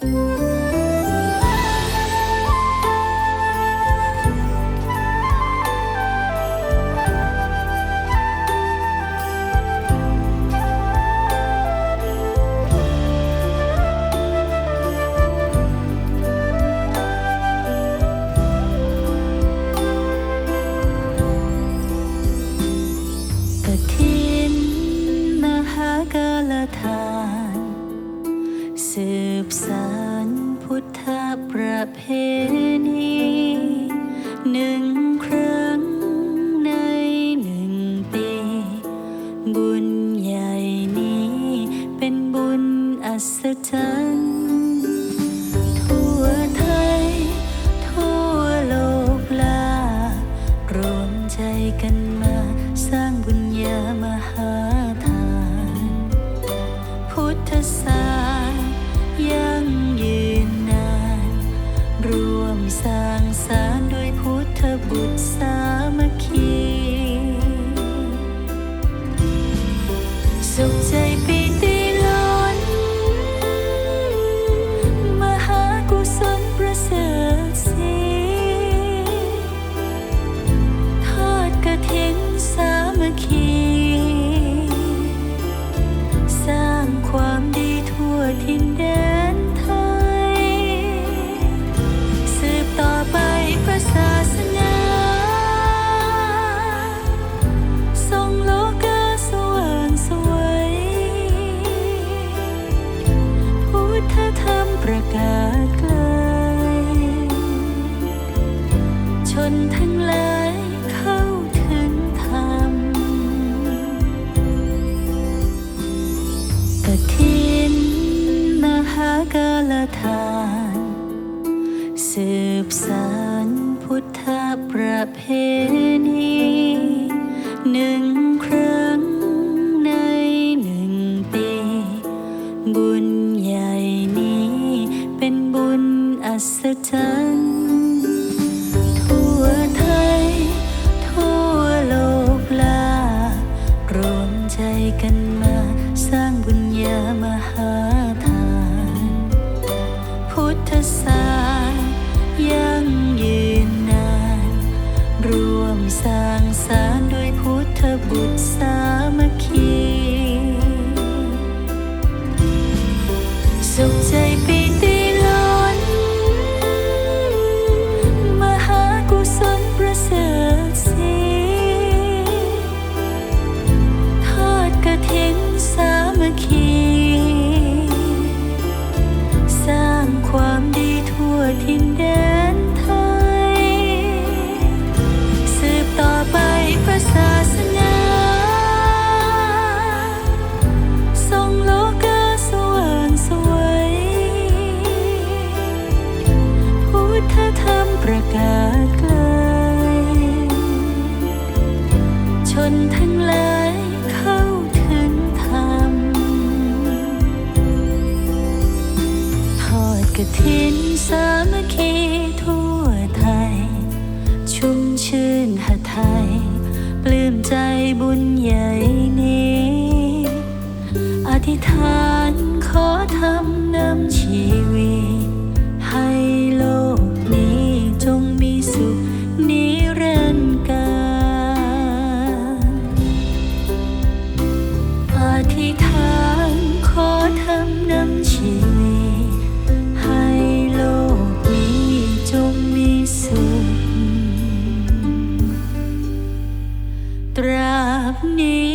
กฐินมหากาลทา ประเพณีหนึ่งครั้งในหนึ่งปี บุญใหญ่นี้เป็นบุญอัศจรรย์ทั่วไทย ทั่วโลกลารวมใจกันมาสร้างบุญญามหาทาน พุทธศา ด้วากาลทาน สืบสานพุทธประเพณีหนึ่งครั้งในหนึ่งปี บุญใหญ่นี้เป็นบุญอัศจรรย์ทั่วไทย ทั่วโลกลารวมใจกันมาสร้างบุญญามหา มสร้างสารด้วยพุทธบุตรสามัคคีาทำประกาศไกล ชนทั้งหลายเข้าถึงธรรม ทอดกระถินสามัคคีทั่วไทย ชุ่มชื่นหไทย ปลื้มใจบุญใหญ่นี้ อธิษฐานขอทำนำชี đi